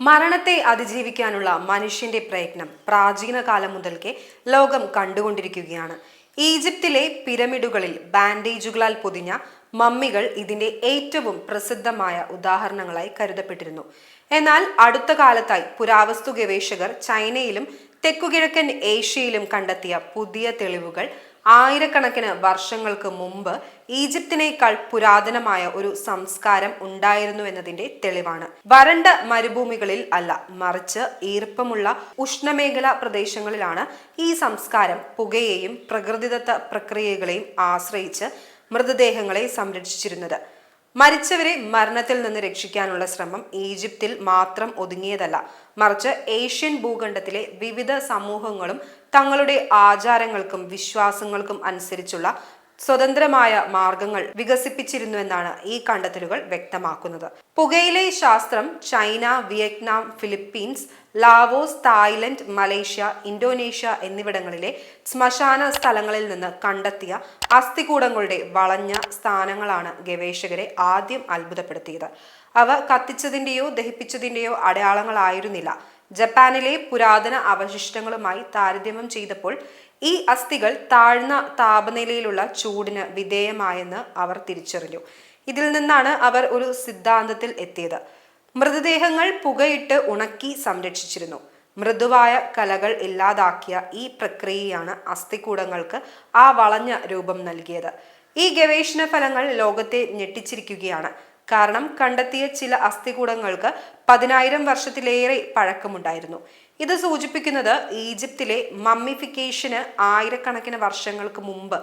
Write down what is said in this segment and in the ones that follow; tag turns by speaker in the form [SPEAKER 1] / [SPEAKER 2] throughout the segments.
[SPEAKER 1] മരണത്തെ അതിജീവിക്കാനുള്ള മനുഷ്യന്റെ പ്രയത്നം പ്രാചീന കാലം മുതൽക്കേ ലോകം കണ്ടുകൊണ്ടിരിക്കുകയാണ്. ഈജിപ്തിലെ പിരമിഡുകളിൽ ബാൻഡേജുകളാൽ പൊതിഞ്ഞ മമ്മികൾ ഇതിന്റെ ഏറ്റവും പ്രസിദ്ധമായ ഉദാഹരണങ്ങളായി കരുതപ്പെട്ടിരുന്നു. എന്നാൽ അടുത്ത കാലത്തായി പുരാവസ്തു ഗവേഷകർ ചൈനയിലും തെക്കുകിഴക്കൻ ഏഷ്യയിലും കണ്ടെത്തിയ പുതിയ തെളിവുകൾ ആയിരക്കണക്കിന് വർഷങ്ങൾക്ക് മുമ്പ് ഈജിപ്തിനേക്കാൾ പുരാതനമായ ഒരു സംസ്കാരം ഉണ്ടായിരുന്നു എന്നതിന്റെ തെളിവാണ്. വരണ്ട മരുഭൂമികളിൽ അല്ല മറിച്ച് ഈർപ്പമുള്ള ഉഷ്ണമേഖലാ പ്രദേശങ്ങളിലാണ് ഈ സംസ്കാരം പുകയെയും പ്രകൃതിദത്ത പ്രക്രിയകളെയും ആശ്രയിച്ച് മൃതദേഹങ്ങളെ സംരക്ഷിച്ചിരുന്നത്. മരിച്ചവരെ മരണത്തിൽ നിന്ന് രക്ഷിക്കാനുള്ള ശ്രമം ഈജിപ്തിൽ മാത്രം ഒതുങ്ങിയതല്ല. മറിച്ച് ഏഷ്യൻ ഭൂഖണ്ഡത്തിലെ വിവിധ സമൂഹങ്ങളും തങ്ങളുടെ ആചാരങ്ങൾക്കും വിശ്വാസങ്ങൾക്കും അനുസരിച്ചുള്ള സ്വതന്ത്രമായ മാർഗങ്ങൾ വികസിപ്പിച്ചിരുന്നുവെന്നാണ് ഈ കണ്ടെത്തലുകൾ വ്യക്തമാക്കുന്നത്. പുകയിലെ ശാസ്ത്രം China Vietnam Philippines Laos Thailand Malaysia Indonesia എന്നിവിടങ്ങളിലെ ശ്മശാന സ്ഥലങ്ങളിൽ നിന്ന് കണ്ടെത്തിയ അസ്ഥികൂടങ്ങളുടെ വളഞ്ഞ സ്ഥാനങ്ങളാണ് ഗവേഷകരെ ആദ്യം അത്ഭുതപ്പെടുത്തിയത്. അവ കത്തിച്ചതിന്റെയോ ദഹിപ്പിച്ചതിന്റെയോ അടയാളങ്ങളായിരുന്നില്ല. ജപ്പാനിലെ പുരാതന അവശിഷ്ടങ്ങളുമായി താരതമ്യം ചെയ്തപ്പോൾ ഈ അസ്ഥികൾ താഴ്ന്ന താപനിലയിലുള്ള ചൂടിന് വിധേയമായെന്ന് അവർ തിരിച്ചറിഞ്ഞു. ഇതിൽ നിന്നാണ് അവർ ഒരു സിദ്ധാന്തത്തിൽ എത്തിയത്. മൃതദേഹങ്ങൾ പുകയിട്ട് ഉണക്കി സംരക്ഷിച്ചിരുന്നു. മൃദുവായ കലകൾ ഇല്ലാതാക്കിയ ഈ പ്രക്രിയയാണ് അസ്ഥികൂടങ്ങൾക്ക് ആ വളഞ്ഞ രൂപം നൽകിയത്. ഈ ഗവേഷണ ഫലങ്ങൾ ലോകത്തെ ഞെട്ടിച്ചിരിക്കുകയാണ്. കാരണം കണ്ടെത്തിയ ചില അസ്ഥികൂടങ്ങൾക്ക് പതിനായിരം വർഷത്തിലേറെ പഴക്കമുണ്ടായിരുന്നു. ഇത് സൂചിപ്പിക്കുന്നത് ഈജിപ്തിലെ മമ്മിഫിക്കേഷന് ആയിരക്കണക്കിന് വർഷങ്ങൾക്ക് മുമ്പ്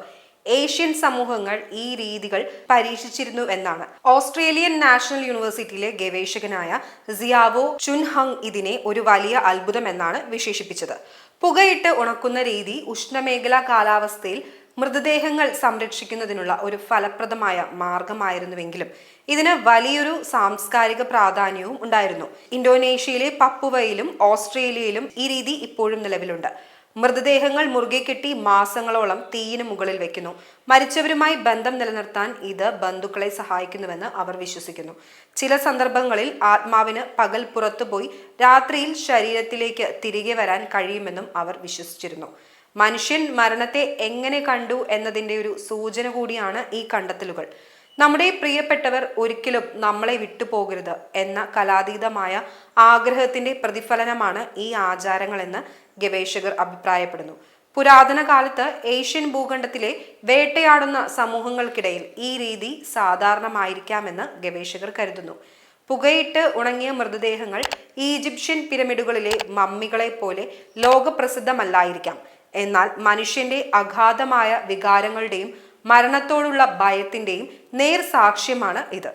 [SPEAKER 1] ഏഷ്യൻ സമൂഹങ്ങൾ ഈ രീതികൾ പരീക്ഷിച്ചിരുന്നു എന്നാണ്. ഓസ്ട്രേലിയൻ നാഷണൽ യൂണിവേഴ്സിറ്റിയിലെ ഗവേഷകനായ സിയാവോ ചുൻഹങ് ഇതിനെ ഒരു വലിയ അത്ഭുതം എന്നാണ് വിശേഷിപ്പിച്ചത്. പുകയിട്ട് ഉണക്കുന്ന രീതി ഉഷ്ണമേഖലാ കാലാവസ്ഥയിൽ മൃതദേഹങ്ങൾ സംരക്ഷിക്കുന്നതിനുള്ള ഒരു ഫലപ്രദമായ മാർഗമായിരുന്നുവെങ്കിലും ഇതിന് വലിയൊരു സാംസ്കാരിക പ്രാധാന്യവും ഉണ്ടായിരുന്നു. ഇന്തോനേഷ്യയിലെ പപ്പുവയിലും ഓസ്ട്രേലിയയിലും ഈ രീതി ഇപ്പോഴും നിലവിലുണ്ട്. മൃതദേഹങ്ങൾ മുറുകെ കെട്ടി മാസങ്ങളോളം തീയിന് മുകളിൽ വെക്കുന്നു. മരിച്ചവരുമായി ബന്ധം നിലനിർത്താൻ ഇത് ബന്ധുക്കളെ സഹായിക്കുന്നുവെന്ന് അവർ വിശ്വസിക്കുന്നു. ചില സന്ദർഭങ്ങളിൽ ആത്മാവിന് പകൽ പുറത്തുപോയി രാത്രിയിൽ ശരീരത്തിലേക്ക് തിരികെ വരാൻ കഴിയുമെന്നും അവർ വിശ്വസിച്ചിരുന്നു. മനുഷ്യൻ മരണത്തെ എങ്ങനെ കണ്ടു എന്നതിന്റെ ഒരു സൂചന കൂടിയാണ് ഈ കണ്ടെത്തലുകൾ. നമ്മുടെ പ്രിയപ്പെട്ടവർ ഒരിക്കലും നമ്മളെ വിട്ടുപോകരുത് എന്ന കലാതീതമായ ആഗ്രഹത്തിന്റെ പ്രതിഫലനമാണ് ഈ ആചാരങ്ങളെന്ന് ഗവേഷകർ അഭിപ്രായപ്പെടുന്നു. പുരാതന കാലത്ത് ഏഷ്യൻ ഭൂഖണ്ഡത്തിലെ വേട്ടയാടുന്ന സമൂഹങ്ങൾക്കിടയിൽ ഈ രീതി സാധാരണമായിരിക്കാമെന്ന് ഗവേഷകർ കരുതുന്നു. പുകയിട്ട് ഉണങ്ങിയ മൃതദേഹങ്ങൾ ഈജിപ്ഷ്യൻ പിരമിഡുകളിലെ മമ്മികളെ പോലെ ലോകപ്രസിദ്ധമല്ലായിരിക്കാം. എന്നാൽ മനുഷ്യന്റെ അഗാധമായ വികാരങ്ങളുടെയും മരണത്തോടുള്ള ഭയത്തിന്റെയും നേർ സാക്ഷ്യമാണ് ഇത്.